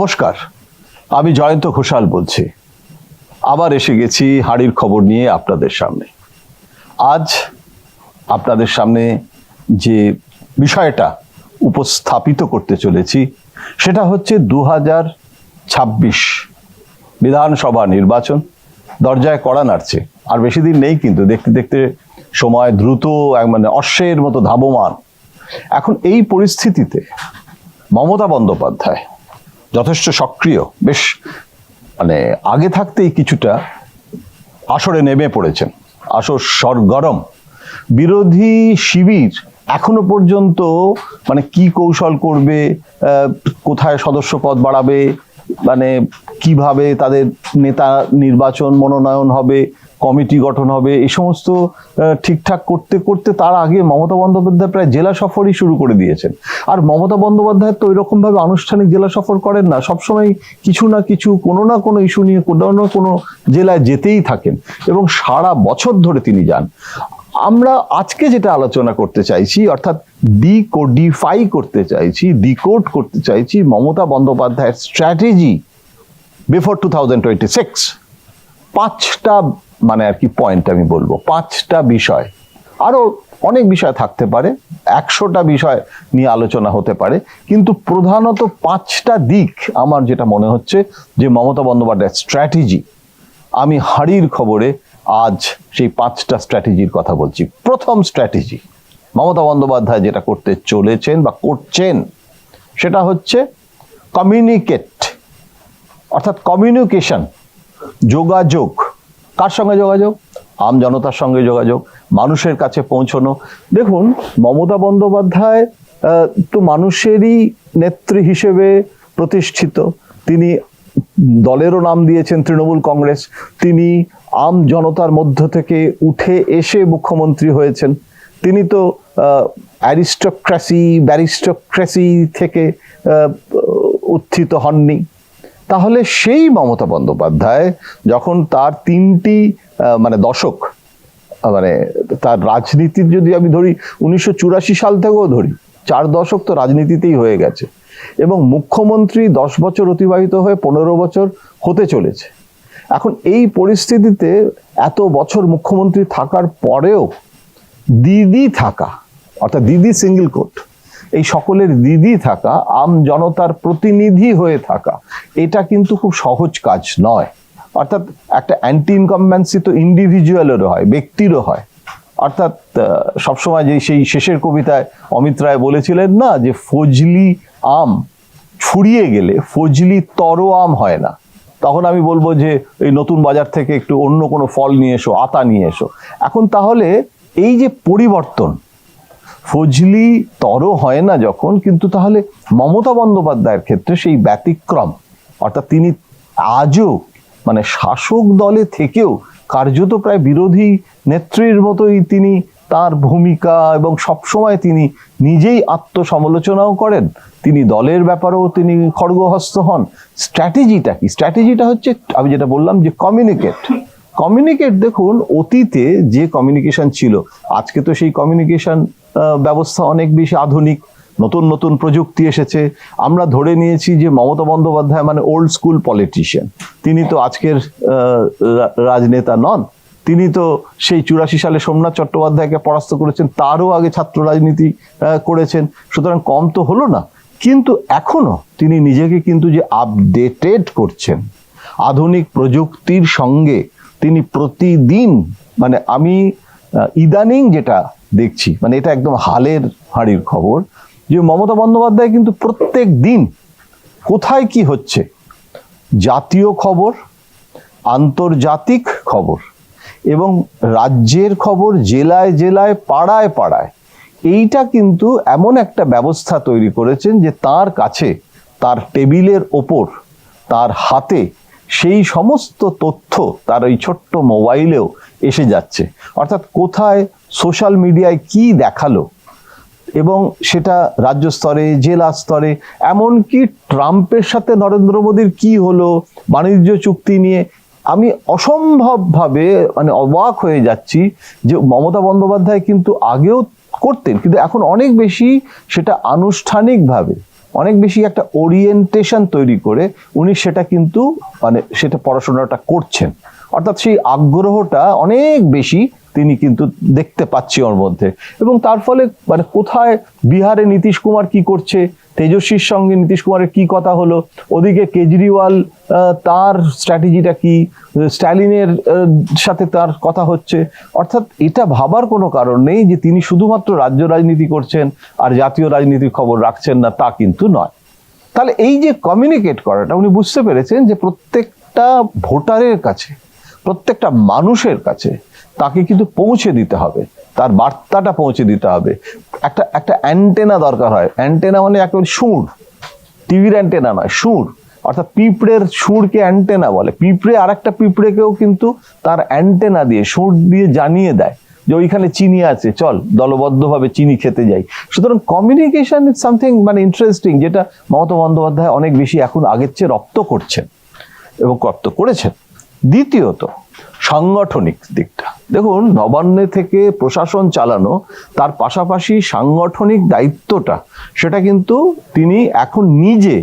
নমস্কার। আমি জয়ন্ত ঘোষাল বলছি। আবার এসে গেছি হাড়ির খবর নিয়ে আপনাদের সামনে। আজ আপনাদের সামনে যে বিষয়টা উপস্থাপিত করতে চলেছি, সেটা হচ্ছে দু হাজার ছাব্বিশ বিধানসভা নির্বাচন। দরজায় কড়া নাড়ছে। আর বেশি দিন নেই কিন্তু, দেখতে দেখতে সময় দ্রুত মানে অশ্বের মতো ধাবমান। এখন এই পরিস্থিতিতে মমতা বন্দ্যোপাধ্যায় যথেষ্ট সক্রিয়। বেশ মানে আগে থাকতেই কিছুটা আসরে নেমে পড়েছেন। আসর সরগরম। বিরোধী শিবির এখনও পর্যন্ত মানে কি কৌশল করবে কোথায় সদস্য পদ বাড়াবে মানে কীভাবে তাদের নেতা নির্বাচন মনোনয়ন হবে কমিটি গঠন হবে, এই সমস্ত ঠিকঠাক করতে করতে তার আগে মমতা বন্দ্যোপাধ্যায় প্রায় জেলা সফরই শুরু করে দিয়েছেন। আর মমতা বন্দ্যোপাধ্যায় তো ওইরকম ভাবে আনুষ্ঠানিক জেলা সফর করেন না, সবসময় কিছু না কিছু, কোনো না কোনো ইস্যু নিয়ে কোনো না কোনো জেলায় যেতেই থাকেন এবং সারা বছর ধরে তিনি যান। আমরা আজকে যেটা আলোচনা করতে চাইছি, অর্থাৎ ডিকোডিফাই করতে চাইছি, ডিকোড করতে চাইছি মমতা বন্দ্যোপাধ্যায়ের strategy before two thousand twenty six পাঁচটা মানে আর কি পয়েন্ট আমি বলব। পাঁচটা বিষয়, আরও অনেক বিষয় থাকতে পারে, একশোটা বিষয় নিয়ে আলোচনা হতে পারে, কিন্তু প্রধানত পাঁচটা দিক আমার যেটা মনে হচ্ছে যে মমতা বন্দ্যোপাধ্যায়ের স্ট্র্যাটেজি আমি হাড়ির খবরে আজ সেই পাঁচটা স্ট্র্যাটেজির কথা বলছি। প্রথম স্ট্র্যাটেজি মমতা বন্দ্যোপাধ্যায় যেটা করতে চলেছেন বা করছেন, সেটা হচ্ছে কমিউনিকেট অর্থাৎ কমিউনিকেশন যোগাযোগ। কার সঙ্গে যোগাযোগ? আম জনতার সঙ্গে যোগাযোগ, মানুষের কাছে পৌঁছনো। দেখুন, মমতা বন্দ্যোপাধ্যায় তো মানুষেরই নেত্রী হিসেবে প্রতিষ্ঠিত। তিনি দলেরও নাম দিয়েছেন তৃণমূল কংগ্রেস। তিনি আম জনতার মধ্য থেকে উঠে এসে মুখ্যমন্ত্রী হয়েছেন। তিনি তো অ্যারিস্টোক্রেসি, ব্যারিস্টোক্রেসি থেকে উত্থিত হননি। তাহলে সেই মমতা বন্দ্যোপাধ্যায় যখন তার তিনটি মানে দশক মানে তার রাজনীতির যদি আমি ধরি, উনিশশো চুরাশি সাল থেকেও ধরি, চার দশক তো রাজনীতিতেই হয়ে গেছে। এবং মুখ্যমন্ত্রী দশ বছর অতিবাহিত হয়ে পনেরো বছর হতে চলেছে। এখন এই পরিস্থিতিতে এত বছর মুখ্যমন্ত্রী থাকার পরেও দিদি থাকা, অর্থাৎ দিদি সিঙ্গেল কোট এই সকলের দিদি থাকা, আম জনতার প্রতিনিধি হয়ে থাকা, এটা কিন্তু খুব সহজ কাজ নয়। অর্থাৎ একটা অ্যান্টি ইনকামব্যান্সি তো ইন্ডিভিজুয়ালেরও হয়, ব্যক্তিরও হয়। অর্থাৎ সবসময় যে সেই শেষের কবিতায় অমিত রায় বলেছিলেন না যে, ফজলি আম ছুড়িয়ে গেলে ফজলি তর আম হয় না। তখন আমি বলব যে, এই নতুন বাজার থেকে একটু অন্য কোনো ফল নিয়ে এসো, আতা নিয়ে এসো। এখন তাহলে এই যে পরিবর্তন ফজলি তর হয় না যখন, কিন্তু তাহলে মমতা বন্দ্যোপাধ্যায়ের ক্ষেত্রে সেই ব্যতিক্রম, অর্থাৎ তিনি আজও মানে শাসক দলে থেকেও কার্যত প্রায় বিরোধী নেত্রীর মতোই তিনি তার ভূমিকা এবং সবসময় তিনি নিজেই আত্মসমালোচনাও করেন। তিনি দলের ব্যাপারেও তিনি খড়গহস্ত হন। স্ট্র্যাটেজিটা কি? স্ট্র্যাটেজিটা হচ্ছে, আমি যেটা বললাম যে কমিউনিকেট কমিউনিকেট দেখুন, অতীতে যে কমিউনিকেশন ছিল, আজকে তো সেই কমিউনিকেশন ব্যবস্থা অনেক বেশি আধুনিক, নতুন নতুন প্রযুক্তি এসেছে। আমরা ধরে নিয়েছি যে মমতা বন্দ্যোপাধ্যায় মানে ওল্ড স্কুল পলিটিশিয়ান তিনি তো আজকের রাজনেতা নন। তিনি তো সেই চুরাশি সালে সোমনাথ চট্টোপাধ্যায়কে পরাস্ত করেছেন, তারও আগে ছাত্র রাজনীতি করেছেন। সুতরাং কম তো হলো না। কিন্তু এখনও তিনি নিজেকে কিন্তু যে আপডেটেড করছেন, আধুনিক প্রযুক্তির সঙ্গে তিনি প্রতিদিন মানে আমি ইদানিং যেটা দেখছি। মানে এটা একদম হালের হাড়ির খবর। যে মমতা বন্দ্যোপাধ্যায় কিন্তু প্রত্যেক দিন কোথায় কি হচ্ছে, জাতীয় খবর, আন্তর্জাতিক খবর এবং রাজ্যের খবর জেলায় জেলায়, পাড়ায় পাড়ায়, এইটা কিন্তু এমন একটা ব্যবস্থা তৈরি করেছেন যে তার কাছে, তার টেবিলের ওপর, তার হাতে সেই সমস্ত তথ্য তার ওই ছোট্ট মোবাইলেও এসে যাচ্ছে। অর্থাৎ কোথায় সোশ্যাল মিডিয়ায় কি দেখাল? এবং সেটা রাজ্য স্তরে, জেলা স্তরে, এমনকি ট্রাম্পের সাথে নরেন্দ্র মোদীর কি হলো, বাণিজ্য চুক্তি নিয়ে আমি অসম্ভবভাবে মানে অবাক হয়ে যাচ্ছি যে মমতা বন্দ্যোপাধ্যায় কিন্তু আগেও করতেন, কিন্তু এখন অনেক বেশি সেটা আনুষ্ঠানিকভাবে, অনেক বেশি একটা ওরিয়েন্টেশন তৈরি করে উনি সেটা কিন্তু মানে সেটা পড়াশোনাটা করছেন। অর্থাৎ সেই আগ্রহটা অনেক বেশি তিনি কিন্তু দেখতে পাচ্ছি ওর মধ্যে। এবং তার ফলে মানে কোথায় বিহারে নীতিশ কুমার কি করছে, তেজস্বীর সঙ্গে নীতিশ কুমারের কি কথা হলো, ওদিকে কেজরিওয়াল তার স্ট্র্যাটেজিটা কি, স্ট্যালিনের সাথে তার কথা হচ্ছে। অর্থাৎ এটা ভাবার কোনো কারণ নেই যে তিনি শুধুমাত্র রাজ্য রাজনীতি করছেন আর জাতীয় রাজনীতির খবর রাখছেন না, তা কিন্তু নয়। তাহলে এই যে কমিউনিকেট করাটা, উনি বুঝতে পেরেছেন যে প্রত্যেকটা ভোটারের কাছে, প্রত্যেকটা মানুষের কাছে তাকে কিন্তু পৌঁছে দিতে হবে। তার বার্তাটা পৌঁছে দিতে হবে। একটা একটা অ্যান্টেনা দরকার হয়। অ্যান্টেনা মানে একেবারে সুর। টিভির অ্যান্টেনা নয়, সুর। অর্থাৎ পিঁপড়ের সুরকে অ্যান্টেনা বলে। পিঁপড়ে আর একটা পিঁপড়েকেও কিন্তু তার অ্যান্টেনা দিয়ে, সুর দিয়ে জানিয়ে দেয় যে ওইখানে চিনি আছে, চল দলবদ্ধভাবে চিনি খেতে যাই। সুতরাং কমিউনিকেশন ইজ সামথিং মানে ইন্টারেস্টিং যেটা মমতা বন্দ্যোপাধ্যায় অনেক বেশি এখন আগের চেয়ে রপ্ত করছেন এবং রপ্ত করেছেন। দ্বিতীয়ত সাংগঠনিক দিকটা। দেখুন, নবান্নে থেকে প্রশাসন চালানো, তার পাশাপাশি সাংগঠনিক দায়িত্বটা, সেটা কিন্তু তিনি এখন নিজে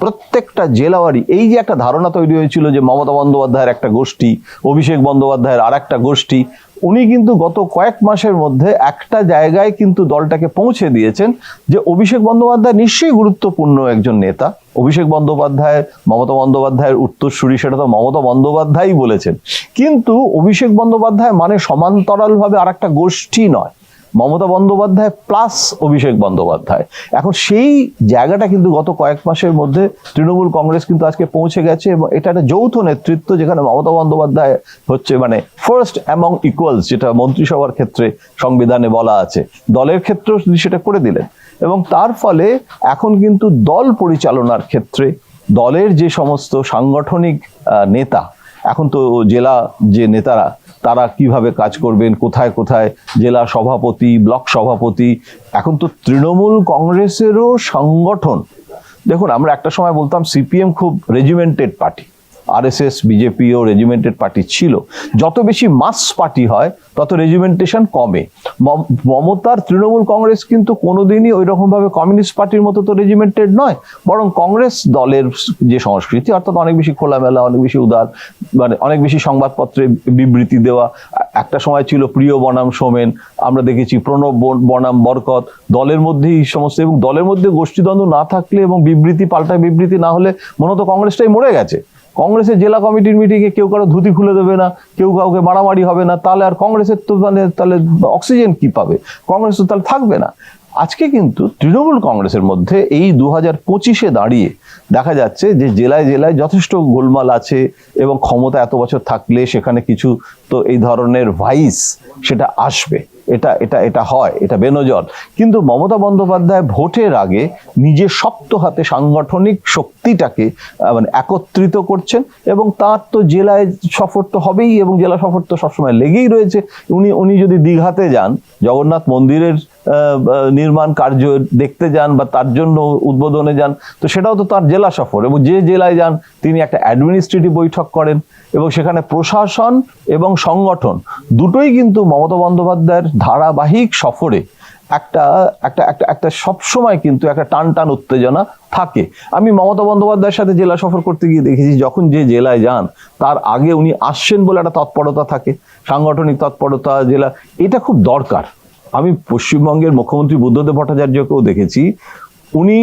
প্রত্যেকটা জেলাওয়ারি, এই যে একটা ধারণা তৈরি হয়েছিল যে মমতা বন্দ্যোপাধ্যায়ের একটা গোষ্ঠী, অভিষেক বন্দ্যোপাধ্যায়ের আর একটা গোষ্ঠী, উনি কিন্তু গত কয়েক মাসের মধ্যে একটা জায়গায় কিন্তু দলটাকে পৌঁছে দিয়েছেন যে অভিষেক বন্দ্যোপাধ্যায় নিশ্চয়ই গুরুত্বপূর্ণ একজন নেতা। অভিষেক বন্দ্যোপাধ্যায়, মমতা বন্দ্যোপাধ্যায়ের উত্তরসূরি, সেটা তো মমতা বন্দ্যোপাধ্যায়ই বলেছেন। কিন্তু অভিষেক বন্দ্যোপাধ্যায় মানে সমান্তরালভাবে আর একটা গোষ্ঠী নয়। মমতা বন্দ্যোপাধ্যায় প্লাস অভিষেক বন্দ্যোপাধ্যায়। এখন সেই জায়গাটা কিন্তু গত কয়েক মাসের মধ্যে তৃণমূল কংগ্রেস কিন্তু আজকে পৌঁছে গেছে এবং এটা একটা যৌথ নেতৃত্ব যেখানে মমতা বন্দ্যোপাধ্যায় হচ্ছে মানে ফার্স্ট অ্যামং ইকুয়ালস যেটা মন্ত্রিসভার ক্ষেত্রে সংবিধানে বলা আছে। দলের ক্ষেত্রেও সেটা করে দিলেন। এবং তার ফলে এখন কিন্তু দল পরিচালনার ক্ষেত্রে দলের যে সমস্ত সাংগঠনিক নেতা, এখন তো জেলা যে নেতারা, তারা কীভাবে কাজ করবেন, কোথায় কোথায়, জেলা সভাপতি, ব্লক সভাপতি, এখন তো তৃণমূল কংগ্রেসেরও সংগঠন। দেখুন, আমরা একটা সময় বলতাম, সিপিএম খুব রেজিমেন্টেড পার্টি আরএসএস বিজেপিও রেজিমেন্টেড পার্টি ছিল। যত বেশি মাস পার্টি হয়, তত রেজিমেন্টেশন কমে। মম- মমতার তৃণমূল কংগ্রেস কিন্তু কোনোদিনই ওই রকম ভাবে কমিউনিস্ট পার্টির মতো তো রেজিমেন্টেড নয়। বরং কংগ্রেস দলের যে সংস্কৃতি, অর্থাৎ অনেক বেশি খোলামেলা, অনেক বেশি উদার মানে অনেক বেশি সংবাদপত্রে বিবৃতি দেওয়া, একটা সময় ছিল প্রিয় বনাম সোমেন, আমরা দেখেছি প্রণব বন- বনাম বরকত, দলের মধ্যেই এই সমস্ত, এবং দলের মধ্যে গোষ্ঠীদ্বন্দ্ব না থাকলে এবং বিবৃতি, পাল্টা বিবৃতি না হলে মূলত কংগ্রেসটাই মরে গেছে। কংগ্রেসের জেলা কমিটির মিটিংয়ে কেউ কারও ধুতি খুলে দেবে না, কেউ কাউকে মারামারি হবে না, তাহলে আর কংগ্রেসের তো মানে তাহলে অক্সিজেন কি পাবে? কংগ্রেস তো তাহলে থাকবে না। আজকে কিন্তু তৃণমূল কংগ্রেসের মধ্যে এই দু হাজার পঁচিশে দাঁড়িয়ে দেখা যাচ্ছে যে জেলায় জেলায় যথেষ্ট গোলমাল আছে এবং ক্ষমতা এত বছর থাকলে সেখানে কিছু তো এই ধরনের ভাইস সেটা আসবে। এটা এটা এটা হয়, এটা বেনজর। কিন্তু মমতা বন্দ্যোপাধ্যায় ভোটের আগে নিজে শক্ত হাতে সাংগঠনিক শক্তিটাকে মানে একত্রিত করছেন এবং তার তো জেলায় সফর তো হবেই এবং জেলা সফর তো সবসময় লেগেই রয়েছে। উনি উনি যদি দীঘাতে যান, জগন্নাথ মন্দিরের নির্মাণ কার্য দেখতে যান বা তার জন্য উদ্বোধনে যান, তো সেটাও তো তার জেলা সফর এবং যে জেলায় যান তিনি একটা অ্যাডমিনিস্ট্রেটিভ বৈঠক করেন এবং সেখানে প্রশাসন এবং সংগঠন দুটোই কিন্তু মমতা বন্দ্যোপাধ্যায়ের ধারাবাহিক সফরে একটা একটা একটা একটা সবসময় কিন্তু একটা টান টান উত্তেজনা থাকে। আমি মমতা বন্দ্যোপাধ্যায়ের সাথে জেলা সফর করতে গিয়ে দেখেছি, যখন যে জেলায় যান, তার আগে উনি আসছেন বলে একটা তৎপরতা থাকে, সাংগঠনিক তৎপরতা, জেলা, এটা খুব দরকার। আমি পশ্চিমবঙ্গের মুখ্যমন্ত্রী বুদ্ধদেব ভট্টাচার্যকেও দেখেছি। উনি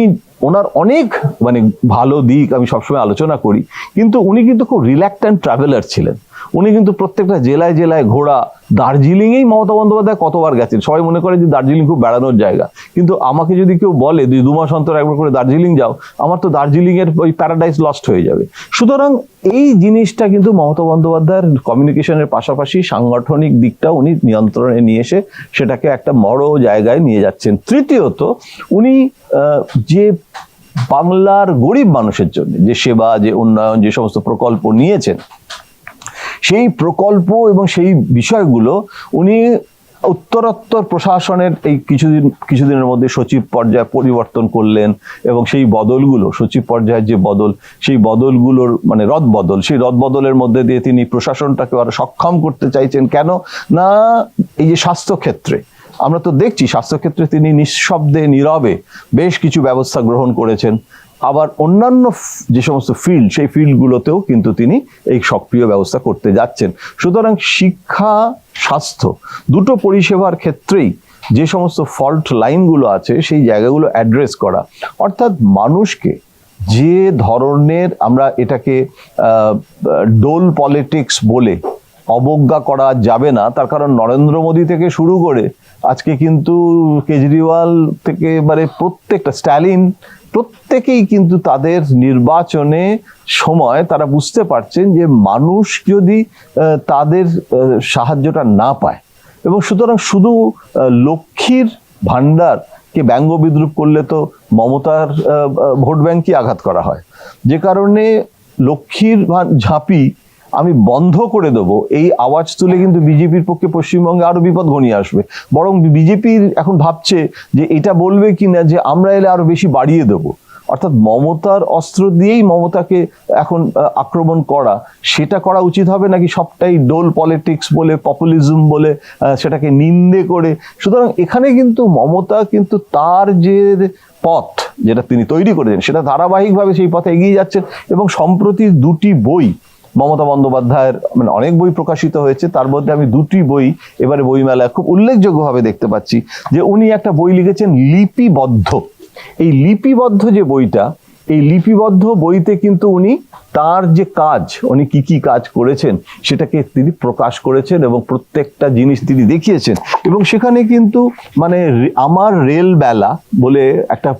ওনার অনেক মানে ভালো দিক আমি সবসময় আলোচনা করি, কিন্তু উনি কিন্তু খুব রিল্যাক্ট্যান্ট ট্রাভেলার ছিলেন। উনি কিন্তু প্রত্যেকটা জেলায় জেলায় ঘোরা দার্জিলিংয়েই মমতা বন্দ্যোপাধ্যায় কতবার গেছেন? সবাই মনে করে যে দার্জিলিং খুব বেড়ানোর জায়গা। কিন্তু আমাকে যদি কেউ বলে, দুই, দু মাস অন্তর একবার করে দার্জিলিং যাও, আমার তো দার্জিলিং এর ওই প্যারাডাইস লস্ট হয়ে যাবে। সুতরাং এই জিনিসটা কিন্তু মমতা বন্দ্যোপাধ্যায়ের কমিউনিকেশনের পাশাপাশি সাংগঠনিক দিকটা উনি নিয়ন্ত্রণে নিয়ে এসে সেটাকে একটা বড় জায়গায় নিয়ে যাচ্ছেন। তৃতীয়ত, উনি যে বাংলার গরিব মানুষের জন্য, যে সেবা, যে উন্নয়ন, যে সমস্ত প্রকল্প নিয়েছেন সেই প্রকল্প এবং সেই বিষয়গুলো উনি উত্তরোত্তর প্রশাসনের এই কিছুদিন, কিছুদিনের মধ্যে সচিব পর্যায়ে পরিবর্তন করলেন এবং সেই বদলগুলো, সচিব পর্যায়ের যে বদল, সেই বদলগুলোর মানে রদ বদল, সেই রদ বদলের মধ্যে দিয়ে তিনি প্রশাসনটাকে আরও সক্ষম করতে চাইছেন কেন? না, এই যে স্বাস্থ্যক্ষেত্রে, আমরা তো দেখছি স্বাস্থ্যক্ষেত্রে তিনি নিঃশব্দে, নীরবে বেশ কিছু ব্যবস্থা গ্রহণ করেছেন। আবার অন্যান্য যে সমস্ত ফিল্ড সেই ফিল্ডগুলোতেও কিন্তু তিনি এই সক্রিয় ব্যবস্থা করতে যাচ্ছেন। সুতরাং শিক্ষা, স্বাস্থ্য দুটো পরিষেবার ক্ষেত্রেই যে সমস্ত ফল্ট লাইনগুলো আছে, সেই জায়গাগুলো অ্যাড্রেস করা। অর্থাৎ মানুষকে যে ধরনের আমরা এটাকে ডোল পলিটিক্স বলে অবজ্ঞা করা যাবে না, তার কারণ নরেন্দ্র মোদী থেকে শুরু করে আজকে কিন্তু কেজরিওয়াল থেকে এবারে প্রত্যেকটা, স্ট্যালিন প্রত্যেকেই কিন্তু তাদের নির্বাচনে সময় তারা বুঝতে পারছেন যে মানুষ যদি তাদের সাহায্যটা না পায় এবং সুতরাং শুধু লক্ষ্মীর ভাণ্ডার কে ব্যঙ্গ বিদ্রুপ করলে তো মমতার ভোট ব্যাংকই আঘাত করা হয়। যে কারণে লক্ষ্মীর ঝাঁপি আমি বন্ধ করে দেবো। এই আওয়াজ তুলে কিন্তু বিজেপির পক্ষে পশ্চিমবঙ্গে আরও বিপদ ঘনিয়ে আসবে। বরং বিজেপির এখন ভাবছে যে এটা বলবে কিনা যে আমরা এলে আরও বেশি বাড়িয়ে দেবো। অর্থাৎ মমতার অস্ত্র দিয়েই মমতাকে এখন আক্রমণ করা, সেটা করা উচিত হবে নাকি সবটাই ডোল পলিটিক্স বলে, পপুলিজম বলে সেটাকে নিন্দে করে? সুতরাং এখানে কিন্তু মমতা কিন্তু তার যে পথ যেটা তিনি তৈরি করেছেন, সেটা ধারাবাহিকভাবে সেই পথে এগিয়ে যাচ্ছেন এবং সম্প্রতি দুটি বই মমতা বন্দ্যোপাধ্যায়ের মানে অনেক বই প্রকাশিত হয়েছে, তার মধ্যে আমি দুটি বই, এবারে বইমেলায় খুব উল্লেখযোগ্যভাবে দেখতে পাচ্ছি যে উনি একটা বই লিখেছেন, লিপিবদ্ধ। এই লিপিবদ্ধ যে বইটা, এই লিপিবদ্ধ বইতে কিন্তু উনি তার যে কাজ, উনি কি কি কাজ করেছেন, সেটাকে তিনি প্রকাশ করেছেন এবং প্রত্যেকটা জিনিস তিনি দেখিয়েছেন। এবং সেখানে কিন্তু মানে আমার রেলবেলা বলে একটা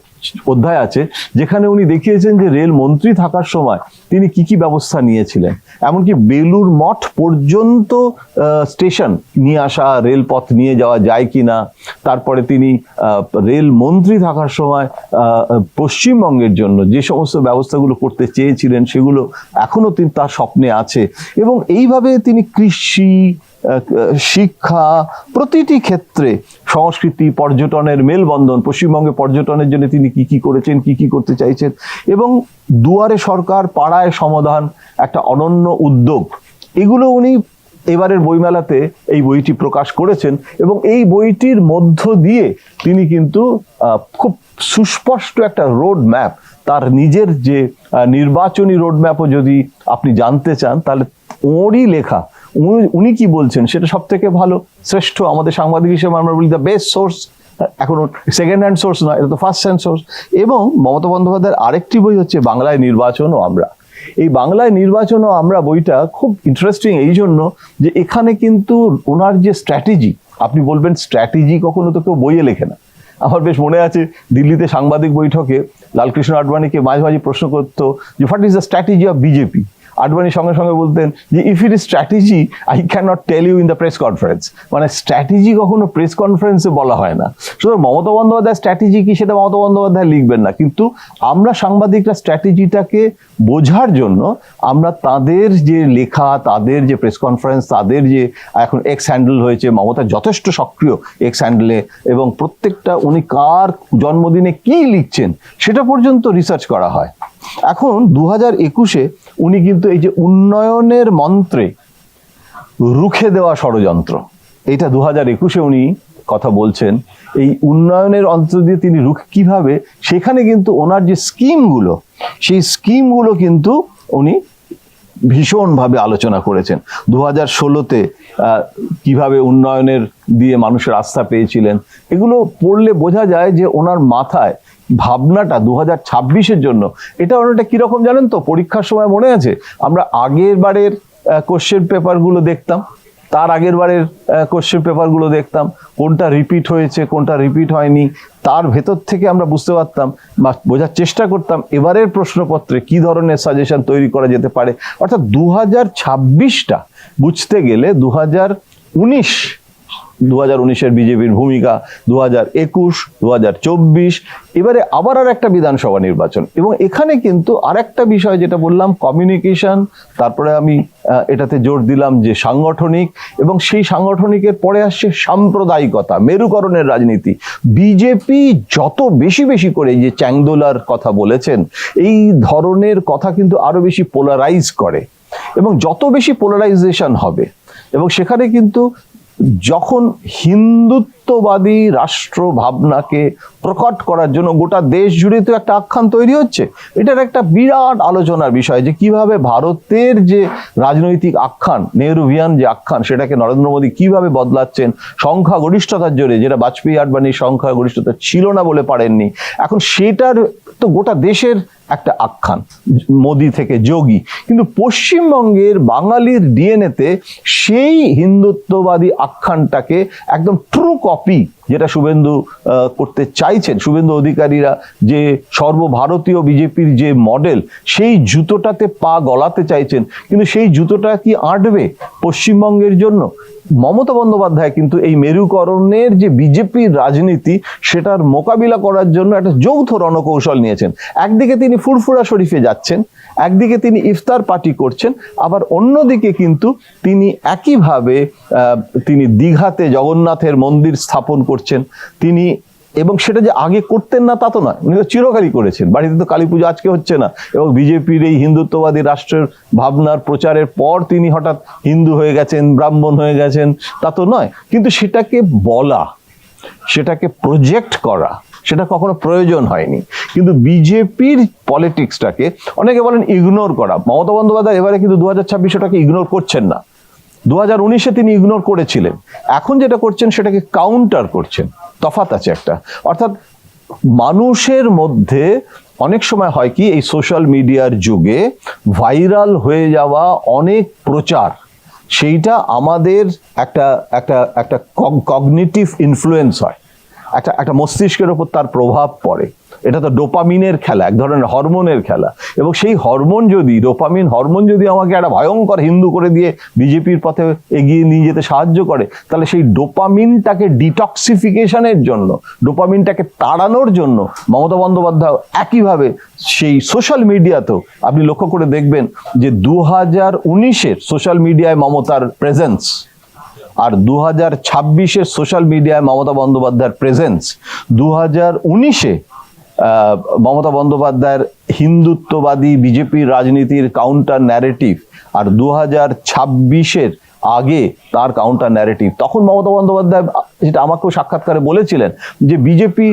অধ্যায় আছে, যেখানে উনি দেখিয়েছেন যে রেল মন্ত্রী থাকার সময় তিনি কি কি ব্যবস্থা নিয়েছিলেন। এমনকি বেলুর মঠ পর্যন্ত স্টেশন নিয়ে আসা, রেলপথ নিয়ে যাওয়া যায় কি না তারপরে তিনি রেল মন্ত্রী থাকার সময় পশ্চিমবঙ্গের জন্য যে সমস্ত ব্যবস্থাগুলো করতে চেয়েছিলেন, সেগুলো এখনও তিনি, তার স্বপ্নে আছে। এবং এইভাবে তিনি কৃষি শিক্ষা প্রতিটি ক্ষেত্রে সংস্কৃতি, পর্যটনের মেলবন্ধন, পশ্চিমবঙ্গে পর্যটনের জন্য তিনি কি কি করেছেন, কি কি করতে চাইছেন এবং দুয়ারে সরকার পাড়ায় সমাধান একটা অনন্য উদ্যোগ। এগুলো উনি এবারের বইমেলাতে এই বইটি প্রকাশ করেছেন এবং এই বইটির মধ্য দিয়ে তিনি কিন্তু খুব সুস্পষ্ট একটা রোড ম্যাপ তার নিজের যে নির্বাচনী রোড ম্যাপও যদি আপনি জানতে চান, তাহলে ওরই লেখা উনি- কি বলছেন? সেটা সব থেকে ভালো। শ্রেষ্ঠ আমাদের সাংবাদিক হিসেবে আমরা বলি দ্য বেস্ট সোর্স এখন সেকেন্ড হ্যান্ড সোর্স নয়, এটা তো ফার্স্ট হ্যান্ড সোর্স এবং মমতা বন্দ্যোপাধ্যায়ের আরেকটি বই হচ্ছে বাংলায় নির্বাচন ও আমরা। এই বাংলায় নির্বাচন ও আমরা বইটা খুব ইন্টারেস্টিং এই জন্য যে এখানে কিন্তু ওনার যে স্ট্র্যাটেজি আপনি বলবেন স্ট্র্যাটেজি কখনো তো কেউ বইয়ে লেখে না। আমার বেশ মনে আছে, দিল্লিতে সাংবাদিক বৈঠকে লালকৃষ্ণ আডবাণীকে মাঝে মাঝে প্রশ্ন করতো যে what is the strategy of BJP Advani সঙ্গে সঙ্গে বলতেন যে if it is strategy I can not tell you in the press conference মানে স্ট্র্যাটেজি কখনো প্রেস কনফারেন্সে বলা হয় না। সুতরাং মমতা বন্দ্যোপাধ্যায় স্ট্র্যাটেজি কি সেটা মমতা বন্দ্যোপাধ্যায় লিখবেন না। কিন্তু আমরা সাংবাদিকরা স্ট্র্যাটেজিটাকে বোঝার জন্য আমরা তাদের যে লেখা, তাদের যে প্রেস কনফারেন্স তাদের যে এখন এক্স হ্যান্ডেল হয়েছে, মমতা যথেষ্ট সক্রিয় এক্স হ্যান্ডেলে এবং প্রত্যেকটা উনি কার জন্মদিনে কি লিখছেন, সেটা পর্যন্ত রিসার্চ করা হয়। এখন দু হাজার একুশে উনি কিন্তু এই যে উন্নয়নের মন্ত্রে রুখে দেওয়া ষড়যন্ত্র। এটা দু হাজার একুশে উনি কথা বলছেন, এই উন্নয়নের অন্তর দিয়ে তিনি রুখ কীভাবে, সেখানে কিন্তু ওনার যে স্কিমগুলো, সেই স্কিমগুলো কিন্তু উনি ভীষণভাবে আলোচনা করেছেন। দু হাজার ষোলোতে কীভাবে উন্নয়নের দিয়ে মানুষের আস্থা পেয়েছিলেন, এগুলো পড়লে বোঝা যায় যে ওনার মাথায় ভাবনাটা দু হাজার ছাব্বিশের জন্য, এটা ওনারটা কীরকম জানেন তো? পরীক্ষার সময় মনে আছে? আমরা আগের বারের কোশ্চেন পেপারগুলো দেখতাম। তার আগের বারের কোশ্চেন পেপারগুলো দেখতাম, কোনটা রিপিট হয়েছে, কোনটা রিপিট হয়নি, তার ভেতর থেকে আমরা বুঝতে পারতাম, বা বোঝার চেষ্টা করতাম এবারের প্রশ্নপত্রে কি ধরনের সাজেশন তৈরি করা যেতে পারে। অর্থাৎ দু হাজার ছাব্বিশটা বুঝতে গেলে দু হাজার উনিশ দু হাজার উনিশের বিজেপির ভূমিকা দু হাজার একুশ দু হাজার চব্বিশ, এবারে আবার আর একটা বিধানসভা নির্বাচন। এবং এখানে কিন্তু আরেকটা বিষয় যেটা বললাম কমিউনিকেশন তারপরে আমি এটাতে জোর দিলাম যে সাংগঠনিক, এবং সেই সাংগঠনিকের পরে আসছে সাম্প্রদায়িকতা, মেরুকরণের রাজনীতি। বিজেপি যত বেশি বেশি করে যে চ্যাংদোলার কথা বলেছেন, এই ধরনের কথা কিন্তু আরও বেশি পোলারাইজ করে। এবং যত বেশি পোলারাইজেশন হবে, এবং সেখানে কিন্তু যখন হিন্দুত্ববাদী রাষ্ট্র ভাবনাকে প্রকট করার জন্য গোটা দেশ জুড়ে তো একটা আখ্যান তৈরি হচ্ছে, এটার একটা বিরাট আলোচনার বিষয় যে কীভাবে ভারতের যে রাজনৈতিক আখ্যান, নেহরুভিয়ান যে আখ্যান, সেটাকে নরেন্দ্র মোদী কীভাবে বদলাচ্ছেন, সংখ্যাগরিষ্ঠতার জোরে, যেটা বাজপেয়ী আডবাণীর সংখ্যাগরিষ্ঠতা ছিল না বলে পারেননি, এখন সেটার তো গোটা দেশের একটা আখ্যান, মোদি থেকে যোগী। কিন্তু পশ্চিমবঙ্গের বাঙালির ডিএনএতে সেই হিন্দুত্ববাদী আখ্যানটাকে একদম ট্রু কপি যেটা শুভেন্দু করতে চাইছেন, শুভেন্দু অধিকারীরা যে সর্বভারতীয় বিজেপির যে মডেল সেই জুতোটাতে পা গলাতে চাইছেন। কিন্তু সেই জুতোটা কি আঁটবে পশ্চিমবঙ্গের জন্য? মমতা বন্দ্যোপাধ্যায় কিন্তু এই মেরুকরণের যে বিজেপির রাজনীতি, সেটার মোকাবিলা করার জন্য একটা যৌথ রণকৌশল নিয়েছেন। একদিকে তিনি ফুরফুরা শরীফে যাচ্ছেন, একদিকে তিনি ইফতার পার্টি করছেন, আবার অন্যদিকে কিন্তু তিনি একইভাবে তিনি দীঘাতে জগন্নাথের মন্দির স্থাপন করছেন। তিনি এবং সেটা যে আগে করতেন না তা তো নয়। উনি তো চিরকালই করেছেন। বাড়িতে তো কালী পুজো আজকে হচ্ছে না। এবং বিজেপির এই হিন্দুত্ববাদী রাষ্ট্রের ভাবনার প্রচারের পর তিনি হঠাৎ হিন্দু হয়ে গেছেন, ব্রাহ্মণ হয়ে গেছেন, তা তো নয়। কিন্তু সেটাকে বলা, সেটাকে প্রজেক্ট করা, সেটা কখনো প্রয়োজন হয়নি। কিন্তু বিজেপির পলিটিক্সটাকে অনেকে বলেন ইগনোর করা। মমতা বন্দ্যোপাধ্যায় এবারে কিন্তু দু হাজার ছাব্বিশ ওটাকে ইগনোর করছেন না। দু হাজার উনিশে তিনি ইগনোর করেছিলেন। এখন যেটা করছেন, সেটাকে কাউন্টার করছেন। তফাৎ আছে একটা। অর্থাৎ মানুষের মধ্যে অনেক সময় হয় কি, এই সোশ্যাল মিডিয়ার যুগে ভাইরাল হয়ে যাওয়া অনেক প্রচার, সেইটা আমাদের একটা একটা একটা কগনিটিভ ইনফ্লুয়েন্স হয়। একটা একটা মস্তিষ্কের ওপর তার প্রভাব পড়ে। এটা তো ডোপামিনের খেলা, এক ধরনের হরমোনের খেলা। এবং সেই হরমোন যদি, ডোপামিন হরমোন যদি আমাকে একটা ভয়ঙ্কর হিন্দু করে দিয়ে বিজেপির পথে এগিয়ে নিয়ে যেতে সাহায্য করে, তাহলে সেই ডোপামিনটাকে ডিটক্সিফিকেশনের জন্য, ডোপামিনটাকে তাড়ানোর জন্য মমতা বন্দ্যোপাধ্যায় একইভাবে সেই সোশ্যাল মিডিয়াতেও আপনি লক্ষ্য করে দেখবেন যে দু হাজার উনিশের সোশ্যাল মিডিয়ায় মমতার প্রেজেন্স আর দু হাজার ছাব্বিশের সোশ্যাল মিডিয়ায় মমতা বন্দ্যোপাধ্যায়ের প্রেজেন্স দু হাজার উনিশে মমতা বন্দ্যোপাধ্যায়ের হিন্দুত্ববাদী বিজেপির রাজনীতির কাউন্টার ন্যারেটিভ আর দু হাজার ছাব্বিশের আগে তার কাউন্টার ন্যারেটিভ তখন মমতা বন্দ্যোপাধ্যায় যেটা আমাকেও সাক্ষাৎকারে বলেছিলেন যে বিজেপি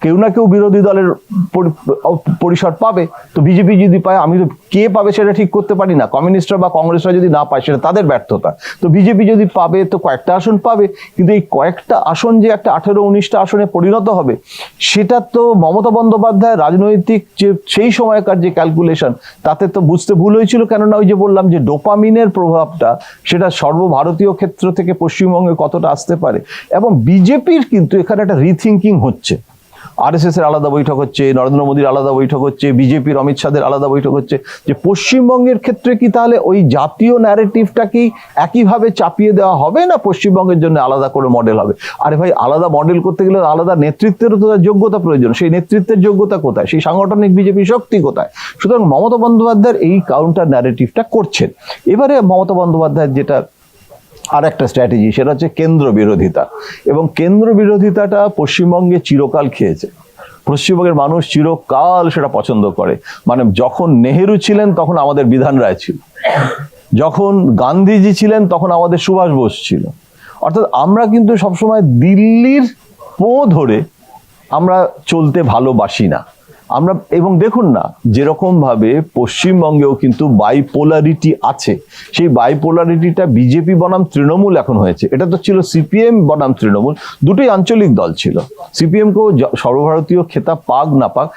কেউ না কেউ বিরোধী দলের পরি- পরিসর পাবে। তো বিজেপি যদি পায়, আমি তো কে পাবে সেটা ঠিক করতে পারি না। কমিউনিস্টরা বা কংগ্রেসরা যদি না পায়, সেটা তাদের ব্যর্থতা। তো বিজেপি যদি পাবে, তো কয়েকটা আসন পাবে। কিন্তু এই কয়েকটা আসন যে একটা আঠেরো, উনিশটা আসনে পরিণত হবে, সেটা তো মমতা বন্দ্যোপাধ্যায় রাজনৈতিক যে, সেই সময়কার যে ক্যালকুলেশন তাতে তো বুঝতে ভুল হয়েছিল। কেননা ওই যে বললাম যে ডোপামিনের প্রভাবটা, সেটা সর্বভারতীয় ক্ষেত্র থেকে পশ্চিমবঙ্গে কতটা আসতে পারে। এবং বিজেপির কিন্তু এখানে একটা রিথিঙ্কিং হচ্ছে। আরএসএস এর আলাদা বৈঠক হচ্ছে, নরেন্দ্র মোদীর আলাদা বৈঠক হচ্ছে বিজেপির অমিত শাহের আলাদা বৈঠক হচ্ছে। যে পশ্চিমবঙ্গের ক্ষেত্রে কি তাহলে ওই জাতীয় ন্যারেটিভটাকেই একইভাবে চাপিয়ে দেওয়া হবে না পশ্চিমবঙ্গের জন্য আলাদা করে মডেল হবে? আরে ভাই, আলাদা মডেল করতে গেলে আলাদা নেতৃত্বেরও তো যোগ্যতা প্রয়োজন। সেই নেতৃত্বের যোগ্যতা কোথায়? সেই সাংগঠনিক বিজেপি শক্তি কোথায়? সুতরাং মমতা বন্দ্যোপাধ্যায়ের এই কাউন্টার ন্যারেটিভটা করছেন। এবারে মমতা বন্দ্যোপাধ্যায়ের যেটা আর একটা স্ট্র্যাটেজি সেটা হচ্ছে কেন্দ্র বিরোধিতা। এবং কেন্দ্র বিরোধিতাটা পশ্চিমবঙ্গে চিরকাল খেয়েছে। পশ্চিমবঙ্গের মানুষ চিরকাল সেটা পছন্দ করে। মানে যখন নেহেরু ছিলেন, তখন আমাদের বিধান রায় ছিল। যখন গান্ধীজি ছিলেন, তখন আমাদের সুভাষ বোস ছিল। অর্থাৎ আমরা কিন্তু সবসময় দিল্লির পো ধরে আমরা চলতে ভালোবাসি না। আমরা, এবং দেখুন না যেরকম ভাবে পশ্চিমবঙ্গেও কিন্তু বাইপোলারিটি আছে। সেই বাইপোলারিটিটা বিজেপি বনাম তৃণমূল এখন হয়েছে। এটা তো ছিল সিপিএম বনাম তৃণমূল। দুটোই আঞ্চলিক দল ছিল। সিপিএমকেও সর্বভারতীয় খেতাব পাক না পাক,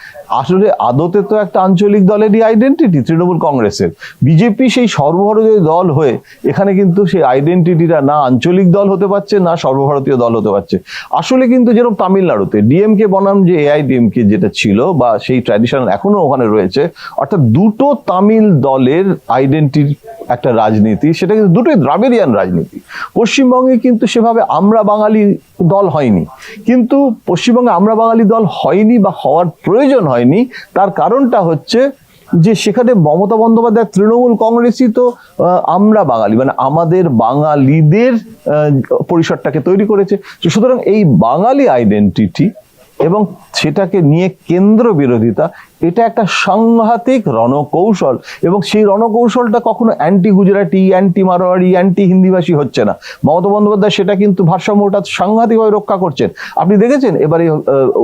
আসলে আদতে তো একটা আঞ্চলিক দলেরই আইডেন্টিটি তৃণমূল কংগ্রেসের। বিজেপি সেই সর্বভারতীয় দল হয়ে, এখানে কিন্তু সেই আইডেন্টিটিটা না আঞ্চলিক দল হতে পারছে, না সর্বভারতীয় দল হতে পারছে। আসলে কিন্তু যেরকম তামিলনাড়ুতে ডিএমকে বনাম যে এআইডিএমকে যেটা ছিল, বা সেই ট্র্যাডিশনাল এখনও ওখানে রয়েছে। অর্থাৎ দুটো তামিল দলের আইডেন্টিটি একটা রাজনীতি, সেটা কিন্তু দুটোই দ্রাবিড়িয়ান রাজনীতি। পশ্চিমবঙ্গে কিন্তু সেভাবে আমরা বাঙালি দল হয়নি। কিন্তু পশ্চিমবঙ্গে আমরা বাঙালি দল হয়নি বা হওয়ার প্রয়োজন হয়নি, তার কারণটা হচ্ছে যে সেখানে মমতা বন্দ্যোপাধ্যায় তৃণমূল কংগ্রেসই তো আমরা বাঙালি মানে আমাদের বাঙালিদের পরিসরটাকে তৈরি করেছে। সুতরাং এই বাঙালি আইডেন্টিটি এবং সেটাকে নিয়ে কেন্দ্র বিরোধিতা, এটা একটা সাংঘাতিক রণকৌশল। এবং সেই রণকৌশলটা কখনো anti Gujarati anti Marwari anti হিন্দিভাষী হচ্ছে না। মমতা বন্দ্যোপাধ্যায় সেটা কিন্তু ভারসাম্যটা সাংঘাতিকভাবে রক্ষা করছেন। আপনি দেখেছেন? এবারে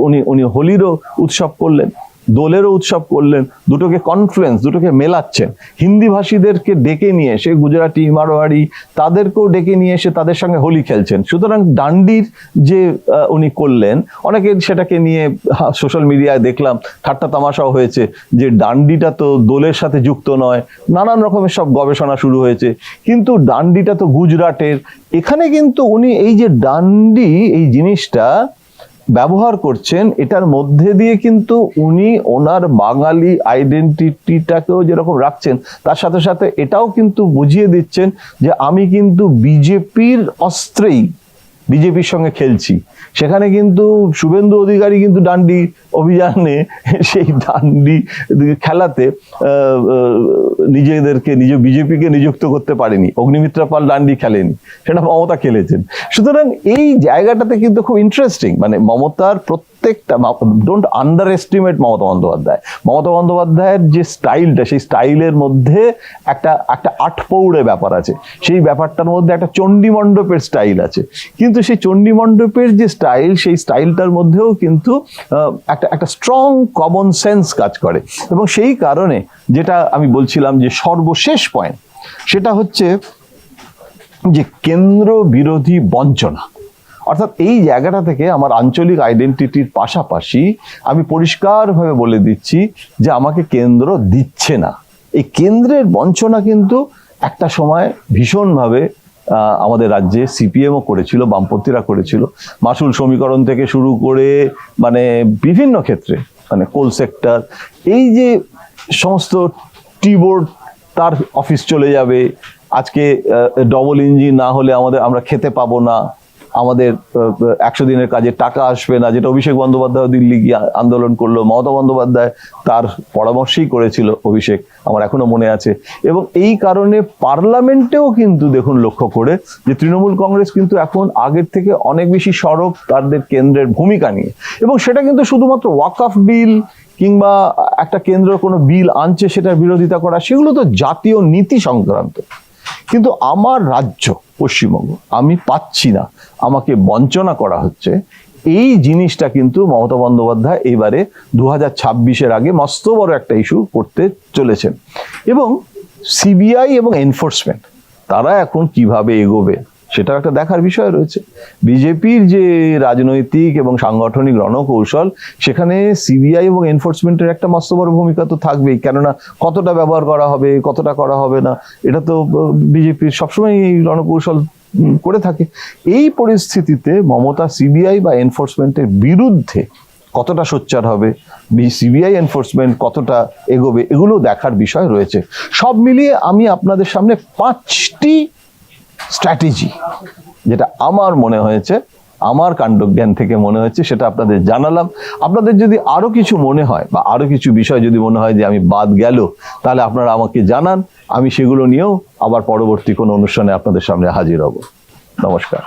উনি উনি হোলিরও উৎসব করলেন। দোলেরও উৎসব করলেন, দুটোকে কনফ্লুয়েন্স দুটোকে মেলাচ্ছেন। হিন্দি ভাষীদেরকে ডেকে নিয়ে এসে, গুজরাটি, মারোয়ারি, তাদেরকেও ডেকে নিয়ে এসে তাদের সঙ্গে হোলি খেলছেন। সুতরাং ডান্ডির যে উনি করলেন, অনেকে সেটাকে নিয়ে সোশ্যাল মিডিয়ায় দেখলাম, ঠাট্টা তামাশাও হয়েছে যে ডান্ডিটা তো দোলের সাথে যুক্ত নয়, নানান রকমের সব গবেষণা শুরু হয়েছে। কিন্তু ডান্ডিটা তো গুজরাটের। এখানে কিন্তু উনি এই যে ডান্ডি, এই জিনিসটা ব্যবহার করছেন, এটার মধ্যে দিয়ে কিন্তু উনি ওনার বাঙালি আইডেন্টিটিটাকেও যেরকম রাখছেন, তার সাথে সাথে এটাও কিন্তু বুঝিয়ে দিচ্ছেন যে আমি কিন্তু বিজেপির অস্ত্রেই বিজেপির সঙ্গে খেলছি। সেখানে কিন্তু শুভেন্দু অধিকারী কিন্তু ডান্ডি অভিযানে সেই ডান্ডি খেলাতে নিজেদেরকে, নিজ বিজেপিকে নিযুক্ত করতে পারেনি। অগ্নিমিত্রা পাল ডান্ডি খেলেনি। সেটা মমতা খেলেছেন। সুতরাং এই জায়গাটাতে কিন্তু খুব ইন্টারেস্টিং মানে মমতার প্রত্যেকটা don't underestimate Mamata Bandyopadhyay. Mamata বন্দ্যোপাধ্যায়ের যে স্টাইলটা সেই স্টাইলের মধ্যে একটা একটা আটপৌড়ে ব্যাপার আছে। সেই ব্যাপারটার মধ্যে একটা চণ্ডীমণ্ডপের স্টাইল আছে। কিন্তু সেই চণ্ডীমণ্ডপের যে স্টাইল সেই স্টাইলটার মধ্যেও কিন্তু একটা একটা স্ট্রং কমন সেন্স কাজ করে। এবং সেই কারণে যেটা আমি বলছিলাম যে সর্বশেষ পয়েন্ট সেটা হচ্ছে যে কেন্দ্র বিরোধী বঞ্চনা। অর্থাৎ এই জায়গাটা থেকে আমার আঞ্চলিক আইডেন্টিটির পাশাপাশি আমি পরিষ্কারভাবে বলে দিচ্ছি যে আমাকে কেন্দ্র দিচ্ছে না। এই কেন্দ্রের বঞ্চনা কিন্তু একটা সময় ভীষণভাবে আমাদের রাজ্যে সিপিএমও করেছিল, বামপন্থীরা করেছিল। মাসুল সমীকরণ থেকে শুরু করে মানে বিভিন্ন ক্ষেত্রে মানে কোল সেক্টর, এই যে সমস্ত টিবোর্ড তার অফিস চলে যাবে, আজকে ডবল ইঞ্জিন না হলে আমাদের, আমরা খেতে পাবো না। আমাদের একশো দিনের কাজে টাকা আসবে না। যেটা অভিষেক বন্দ্যোপাধ্যায় দিল্লি গিয়ে আন্দোলন করল, মমতা বন্দ্যোপাধ্যায় তার পরামর্শই করেছিল অভিষেক, আমার এখনও মনে আছে। এবং এই কারণে পার্লামেন্টেও কিন্তু দেখুন লক্ষ্য করে যে তৃণমূল কংগ্রেস কিন্তু এখন আগের থেকে অনেক বেশি সড়ক তাদের কেন্দ্রের ভূমিকা নিয়ে। এবং সেটা কিন্তু শুধুমাত্র ওয়াকফ বিল কিংবা একটা কেন্দ্র কোনো বিল আনছে সেটার বিরোধিতা করা, সেগুলো তো জাতীয় নীতি সংক্রান্ত। কিন্তু আমার রাজ্য, পশ্চিমবঙ্গ, আমি পাচ্ছি না। আমাকে বঞ্চনা করা হচ্ছে। এই জিনিসটা কিন্তু মমতা বন্দ্যোপাধ্যায় এবারে দু হাজার ছাব্বিশের আগে মস্ত বড় একটা ইস্যু করতে চলেছেন। এবং সিবিআই এবং এনফোর্সমেন্ট তারা এখন কীভাবে এগোবে? সেটা একটা দেখার বিষয় রয়েছে। বিজেপির যে রাজনৈতিক এবং সাংগঠনিক রণকৌশল, সেখানে সিবিআই এবং এনফোর্সমেন্টের একটা মস্ত বড় ভূমিকা তো থাকবেই। কেননা কতটা ব্যবহার করা হবে, কতটা করা হবে না, এটা তো বিজেপির সবসময় এই রণকৌশল করে থাকে। এই পরিস্থিতিতে মমতা সিবিআই বা এনফোর্সমেন্টের বিরুদ্ধে কতটা সোচ্চার হবে সিবিআই এনফোর্সমেন্ট কতটা এগোবে, এগুলো দেখার বিষয় রয়েছে। সব মিলিয়ে আমি আপনাদের সামনে পাঁচটি স্ট্র্যাটেজি, যেটা আমার মনে হয়েছে, আমার কাণ্ডজ্ঞান থেকে মনে হচ্ছে সেটা আপনাদের জানালাম। আপনাদের যদি আরও কিছু মনে হয় বা আরও কিছু বিষয় যদি মনে হয় যে আমি বাদ গেল, তাহলে আপনারা আমাকে জানান। আমি সেগুলো নিয়েও আবার পরবর্তী কোনো অনুষ্ঠানে আপনাদের সামনে হাজির হব। নমস্কার।